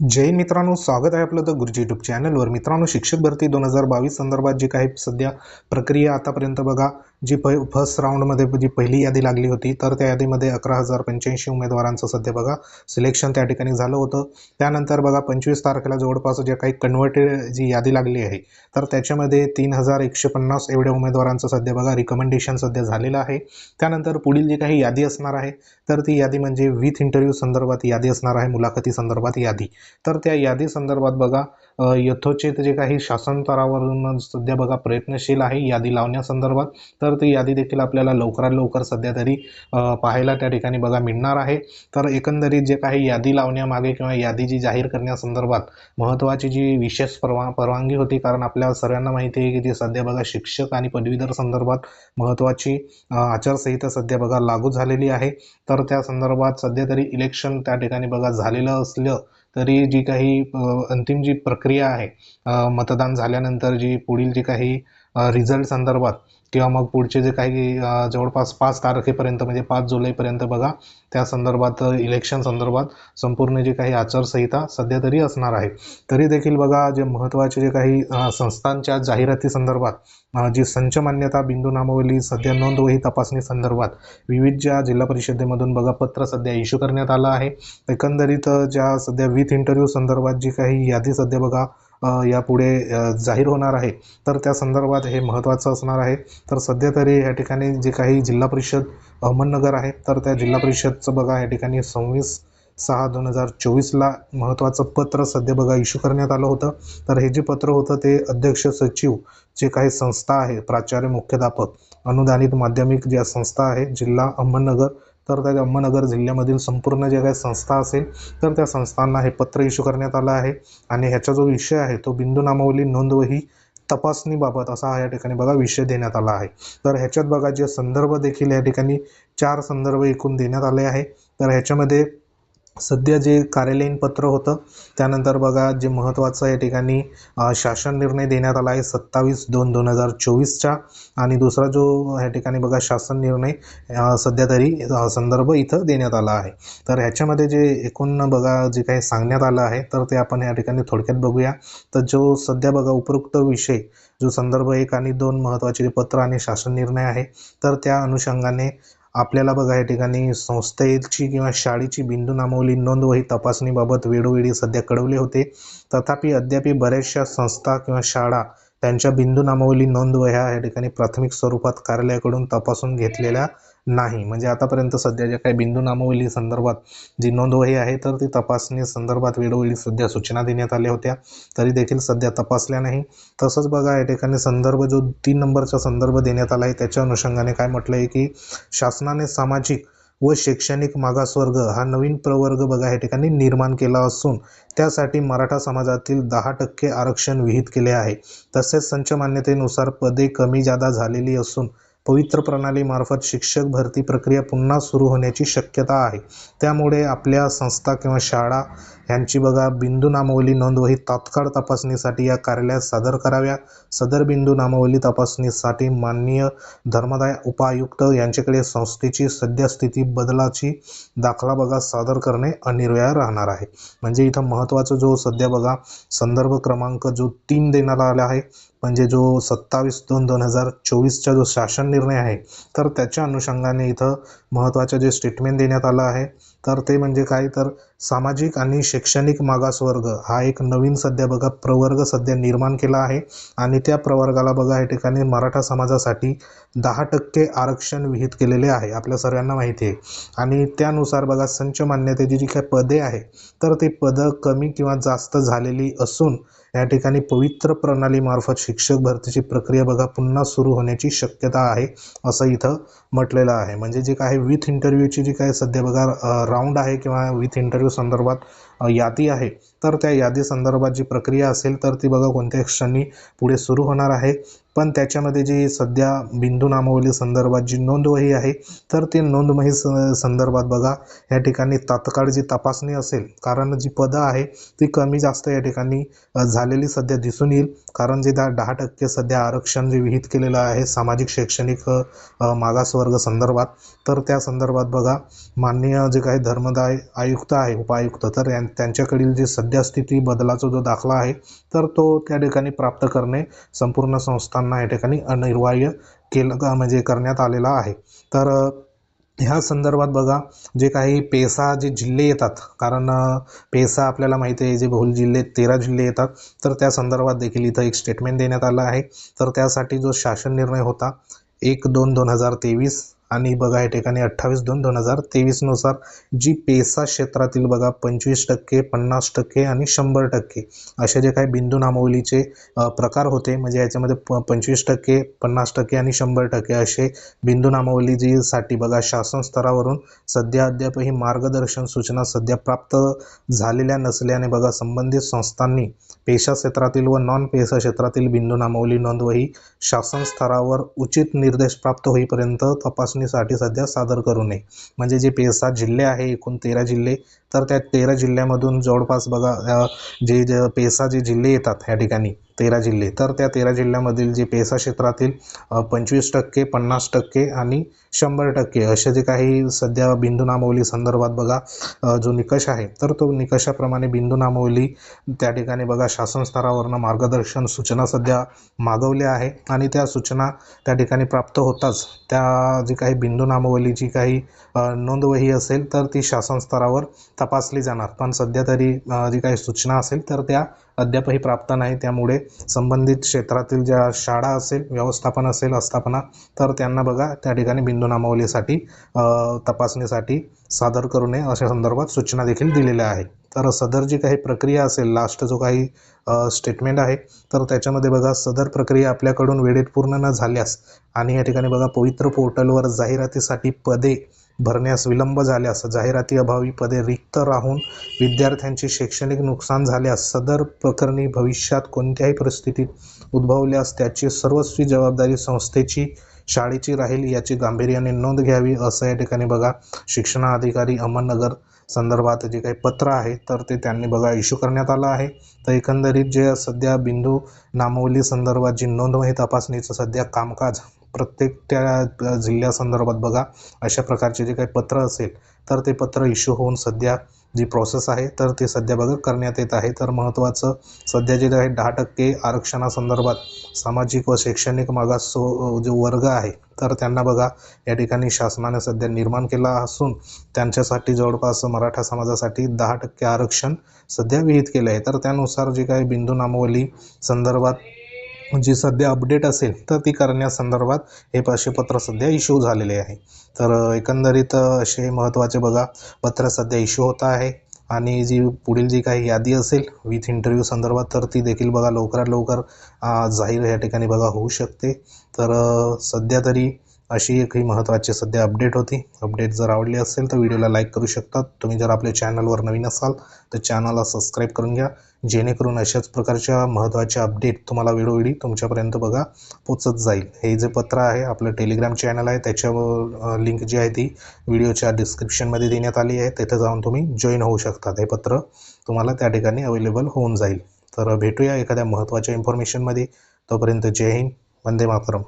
जय मित्रांनो स्वागत आहे आपलं द गुरुजी युट्यूब चॅनलवर मित्रांनो शिक्षक भरती दोन हजार बावीस संदर्भात जी काही सध्या प्रक्रिया आतापर्यंत बघा जी प फर्स्ट राऊंडमध्ये जी पहिली यादी लागली होती तर त्या यादीमध्ये अकरा हजार पंच्याऐंशी उमेदवारांचं सध्या बघा सिलेक्शन त्या ठिकाणी झालं होतं. त्यानंतर बघा पंचवीस तारखेला जवळपास जे काही कन्व्हर्टेड जी यादी लागली आहे तर त्याच्यामध्ये तीन हजार एकशे पन्नास एवढ्या उमेदवारांचं सध्या बघा रिकमेंडेशन सध्या झालेलं आहे. त्यानंतर पुढील जी काही यादी असणार आहे तर ती यादी म्हणजे विथ इंटरव्ह्यू संदर्भात यादी असणार आहे मुलाखती संदर्भात यादी. तर त्या यादी संदर्भात बघा यथोचित जे काही शासन स्तरावरून सध्या बघा प्रयत्नशील आहे यादी लावण्यासंदर्भात तर ती यादी देखील आपल्याला लवकरात लवकर सध्या तरी पाहायला त्या ठिकाणी बघा मिळणार आहे. तर एकंदरीत जे काही यादी लावण्यामागे किंवा यादी जी जाहीर करण्यासंदर्भात महत्त्वाची जी विशेष परवा परवानगी होती कारण आपल्या सर्वांना माहिती आहे की ती सध्या बघा शिक्षक आणि पदवीधर संदर्भात महत्त्वाची आचारसंहिता सध्या बघा लागू झालेली आहे. तर त्या संदर्भात सध्या तरी इलेक्शन त्या ठिकाणी बघा झालेलं असलं तरी जी काही अंतिम जी प्रक्रिया आहे मतदान झाल्यानंतर जी पुढील जी काही रिझल्ट संदर्भात किंवा मग पुढचे जे काही जवळपास पाच तारखेपर्यंत म्हणजे पाच जुलैपर्यंत बघा त्या संदर्भात इलेक्शन संदर्भात संपूर्ण जे काही आचारसंहिता सध्या तरी असणार आहे. तरी देखील बघा जे महत्त्वाचे जे काही संस्थांच्या जाहिराती संदर्भात जी संच मान्यता बिंदू नामावली सध्या नोंद वही तपासणी संदर्भात विविध ज्या जिल्हा परिषदेमधून बघा पत्र सध्या इश्यू करण्यात आलं आहे. एकंदरीत ज्या सध्या विथ इंटरव्ह्यू संदर्भात जी काही यादी सध्या बघा यापुढे जाहीर होणार आहे. तर त्या संदर्भात हे महत्त्वाचं असणार आहे. तर सध्या तरी या ठिकाणी जे काही जिल्हा परिषद अहमदनगर आहे तर त्या जिल्हा परिषदचं बघा या ठिकाणी सव्वीस सहा दोन हजार चोवीसला महत्त्वाचं पत्र सध्या बघा इश्यू करण्यात आलं होतं. तर हे जे पत्र होतं ते अध्यक्ष सचिव जे काही संस्था आहे प्राचार्य मुख्याध्यापक अनुदानित माध्यमिक ज्या संस्था आहे जिल्हा अहमदनगर तर त्या अहमदनगर जिल्ह्यामधील संपूर्ण ज्या काही संस्था असेल तर त्या संस्थांना हे पत्र इश्यू करण्यात आलं आहे. आणि ह्याचा जो विषय आहे तो बिंदू नामावली नोंदवही तपासणीबाबत असा हा या ठिकाणी बघा विषय देण्यात आला आहे. तर ह्याच्यात बघा जे संदर्भ देखील या ठिकाणी चार संदर्भ एकूण देण्यात आले आहे. तर ह्याच्यामध्ये सध्या जे कार्यालयीन पत्र होतं त्यानंतर बघा जे महत्त्वाचं या ठिकाणी शासन निर्णय देण्यात आला आहे सत्तावीस दोन दोन हजार चोवीसचा. आणि दुसरा जो या ठिकाणी बघा शासन निर्णय सध्या तरी संदर्भ इथं देण्यात आला आहे. तर ह्याच्यामध्ये जे एकूण बघा जे काही सांगण्यात आलं आहे तर ते आपण या ठिकाणी थोडक्यात बघूया. तर जो सध्या बघा उपरोक्त विषय जो संदर्भ एक आणि दोन महत्त्वाचे पत्र आणि शासन निर्णय आहे तर त्या अनुषंगाने आपल्याला बघा या ठिकाणी संस्थेची किंवा शाळेची बिंदू नामवली. नोंद वही तपासणीबाबत वेळोवेळी सध्या कळवले होते. तथापि अद्याप बऱ्याचशा संस्था किंवा शाळा त्यांच्या बिंदू नामावली नोंदवह्या या ठिकाणी प्राथमिक स्वरूपात कार्यालयाकडून तपासून घेतलेल्या नाही. म्हणजे आतापर्यंत सध्या ज्या काही बिंदू नामवली संदर्भात जी नोंदवही आहे तर ती तपासणी संदर्भात वेळोवेळी सध्या सूचना देण्यात आल्या होत्या. तरी देखील सध्या तपासल्या नाही. तसंच बघा या ठिकाणी संदर्भ जो तीन नंबरचा संदर्भ देण्यात आला आहे त्याच्या अनुषंगाने काय म्हटलं आहे की शासनाने सामाजिक व शैक्षणिक मागासवर्ग हा नवीन प्रवर्ग बघा या ठिकाणी निर्माण केला असून त्यासाठी मराठा समाजातील दहा टक्के आरक्षण विहित केले आहे. तसेच संच मान्यतेनुसार पदे कमी जादा झालेली असून पवित्र प्रणालीमार्फत शिक्षक भरती प्रक्रिया पुन्हा सुरू होण्याची शक्यता आहे. त्यामुळे आपल्या संस्था किंवा शाळा यांची बघा बिंदू नामावली नोंदवही तात्काळ तपासणीसाठी या कार्यालयात सादर कराव्या. सदर बिंदू नामावली तपासणीसाठी माननीय धर्मदाय उपायुक्त यांच्याकडे संस्थेची सद्यस्थिती बदलाची दाखला बघा सादर करणे अनिर्वाय राहणार आहे. म्हणजे इथं महत्त्वाचा जो सध्या बघा संदर्भ क्रमांक जो तीन देण्यात आला आहे म्हणजे जो सत्तावीस दोन दोन हजार चोवीसचा जो शासन निर्णय आहे तर त्याच्या अनुषंगाने इथं महत्त्वाचं जे स्टेटमेंट देण्यात आलं आहे तर ते म्हणजे काय? तर सामाजिक आणि शैक्षणिक मागासवर्ग हा एक नवीन सध्या बघा प्रवर्ग सध्या निर्माण केला आहे. आणि त्या प्रवर्गाला बघा या ठिकाणी मराठा समाजासाठी दहा टक्के आरक्षण विहित केलेले आहे. आपल्या सर्वांना माहिती आहे. आणि त्यानुसार बघा संच मान्यतेची जी काही पदे आहे तर ती पदं कमी किंवा जास्त झालेली असून या ठिकाणी पवित्र प्रणालीमार्फत शिक्षक भरतीची प्रक्रिया बघा पुन्हा सुरू होण्याची शक्यता आहे असं इथं म्हटलेलं आहे. म्हणजे जे काही विथ इंटरव्ह्यूची जी काही सध्या बघा राऊंड आहे किंवा विथ इंटरव्ह्यू संदर्भात यादी आहे. तर त्या यादी संदर्भात जी प्रक्रिया असेल तर ती बघा कोणत्या क्षणी पुढे सुरू होणार आहे. पण त्याच्यामध्ये जी सध्या बिंदू नामावली संदर्भात जी नोंदवही आहे तर ती नोंदवही स संदर्भात बघा या ठिकाणी तात्काळ जी तपासणी असेल कारण जी पदं आहे ती कमी जास्त या ठिकाणी झालेली सध्या दिसून येईल. कारण जे दहा दहा टक्के सध्या आरक्षण जे विहित केलेलं आहे सामाजिक शैक्षणिक मागासवर्ग संदर्भात तर त्या संदर्भात बघा माननीय जे काही धर्मदाय आयुक्त आहे उपायुक्त तर यां- त्यांच्याकडील जे सध्या स्थिती बदलाचा जो दाखला आहे तर तो त्या ठिकाणी प्राप्त करणे संपूर्ण संस्थांना या ठिकाणी अनिवार्य केलं का- म्हणजे करण्यात आलेला आहे. तर ह्या संदर्भात बघा जे काही पेसा जे जिल्हे येतात कारण पेसा आपल्याला माहिती आहे जे बहुल जिल्हे तेरा जिल्हे येतात तर त्या संदर्भात देखील इथं एक स्टेटमेंट देण्यात आलं आहे. तर त्यासाठी जो शासन निर्णय होता एक दोन दोन हजार तेवीस आणि बघा या ठिकाणी अठ्ठावीस दोन दोन हजार तेवीसनुसार जी पेसा क्षेत्रातील बघा पंचवीस टक्के पन्नास टक्के आणि शंभर टक्के असे जे काही बिंदू नामवलीचे प्रकार होते म्हणजे याच्यामध्ये प पंचवीस टक्के पन्नास टक्के आणि शंभर टक्के असे बिंदू नामवलीजीसाठी बघा शासन स्तरावरून सध्या अद्यापही मार्गदर्शन सूचना सध्या प्राप्त झालेल्या नसल्याने बघा संबंधित संस्थांनी पेशा क्षेत्रातील व नॉन पेशा क्षेत्रातील बिंदू नामावली नोंदवही शासन स्तरावर उचित निर्देश प्राप्त होईपर्यंत तपास तपासणीसाठी सध्या सादर करू नये. म्हणजे जे पेसा जिल्हे आहे एकूण तेरा जिल्हे तर त्या तेरा जिल्ह्यामधून जवळपास बघा जे जे पेसा जे जिल्हे येतात या ठिकाणी तेरा जिल्हे. तर त्या तेरा जिल्ह्यामधील जे पेसा क्षेत्रातील पंचवीस टक्के पन्नास टक्के आणि शंभर टक्के असे जे काही सध्या बिंदू नामवली संदर्भात बघा जो निकष आहे तर तो निकषाप्रमाणे बिंदू नामवली त्या ठिकाणी बघा शासन स्तरावरनं मार्गदर्शन सूचना सध्या मागवल्या आहे आणि त्या सूचना त्या ठिकाणी प्राप्त होताच. त्या जी काही बिंदू नामवलीची जी काही नोंदवही असेल तर ती शासन स्तरावर तपासली जाणार. पण सध्या तरी जी काही सूचना असेल तर त्या अद्यापही प्राप्त नाही. त्यामुळे संबंधित क्षेत्रातील ज्या शाळा असेल व्यवस्थापन असेल आस्थापना तर त्यांना बघा त्या ठिकाणी बिंदू नामावलीसाठी तपासणीसाठी सादर करू नये अशा संदर्भात सूचना देखील दिलेल्या आहे तर सदर जी काही प्रक्रिया असेल लास्ट जो काही स्टेटमेंट आहे तर त्याच्यामध्ये बघा सदर प्रक्रिया आपल्याकडून वेळेत पूर्ण न झाल्यास आणि या ठिकाणी बघा पवित्र पोर्टलवर जाहिरातीसाठी पदे भरण्यास विलंब झाल्यास जाहिराती अभावी पदे रिक्त राहून विद्यार्थ्यांचे शैक्षणिक नुकसान झाल्यास सदर प्रकरणी भविष्यात कोणत्याही परिस्थितीत उद्भवल्यास त्याची सर्वस्वी जबाबदारी संस्थेची शाळेची राहील याची गांभीर्याने नोंद घ्यावी असं या ठिकाणी बघा. शिक्षणाधिकारी अहमदनगर संदर्भात जे काही पत्र आहे तर ते त्यांनी बघा इश्यू करण्यात आलं आहे. तर एकंदरीत जे सध्या बिंदू नामवली संदर्भात जी नोंदवही तपासणीचं सध्या कामकाज प्रत्येक त्या जिल्ह्यासंदर्भात बघा अशा प्रकारचे जे काही पत्र असेल तर ते पत्र इश्यू होऊन सध्या जी प्रोसेस आहे तर ते सध्या बघा करण्यात येत आहे. तर महत्त्वाचं सध्या जे काही दहा टक्के आरक्षणासंदर्भात सामाजिक व शैक्षणिक मागास जो वर्ग आहे तर त्यांना बघा या ठिकाणी शासनाने सध्या निर्माण केला असून त्यांच्यासाठी जवळपास मराठा समाजासाठी दहा टक्के आरक्षण सध्या विहित केले आहे. तर त्यानुसार जे काही बिंदू नामावली संदर्भात जी सध्या अपडेट असेल तर ती करण्यासंदर्भात हे असे पत्र सध्या इश्यू झालेले आहे. तर एकंदरीत असे महत्त्वाचे बघा पत्र सध्या इश्यू होत आहे आणि जी पुढील जी काही यादी असेल विथ इंटरव्ह्यू संदर्भात तर ती देखील बघा लवकरात लवकर जाहीर या ठिकाणी बघा होऊ शकते. तर सध्या तरी अशी एक ही महत्त्वाची सध्या अपडेट होती. अपडेट जर आवडली असेल तर व्हिडिओला लाईक करू शकतात तुम्ही जर आपल्या चॅनलवर नवीन असाल तर चॅनलला सबस्क्राईब करून घ्या. जेणेकरून अशाच प्रकारच्या महत्त्वाच्या अपडेट तुम्हाला वेळोवेळी तुमच्यापर्यंत बघा पोचत जाईल. हे जे पत्र आहे आपलं टेलिग्राम चॅनल आहे त्याच्यावर लिंक जी आहे ती व्हिडिओच्या डिस्क्रिप्शनमध्ये देण्यात आली आहे. तिथे जाऊन तुम्ही जॉईन होऊ शकतात. हे पत्र तुम्हाला त्या ठिकाणी अवेलेबल होऊन जाईल. तर भेटूया एखाद्या महत्त्वाच्या इन्फॉर्मेशनमध्ये तोपर्यंत जय हिंद. वंदे मातरम.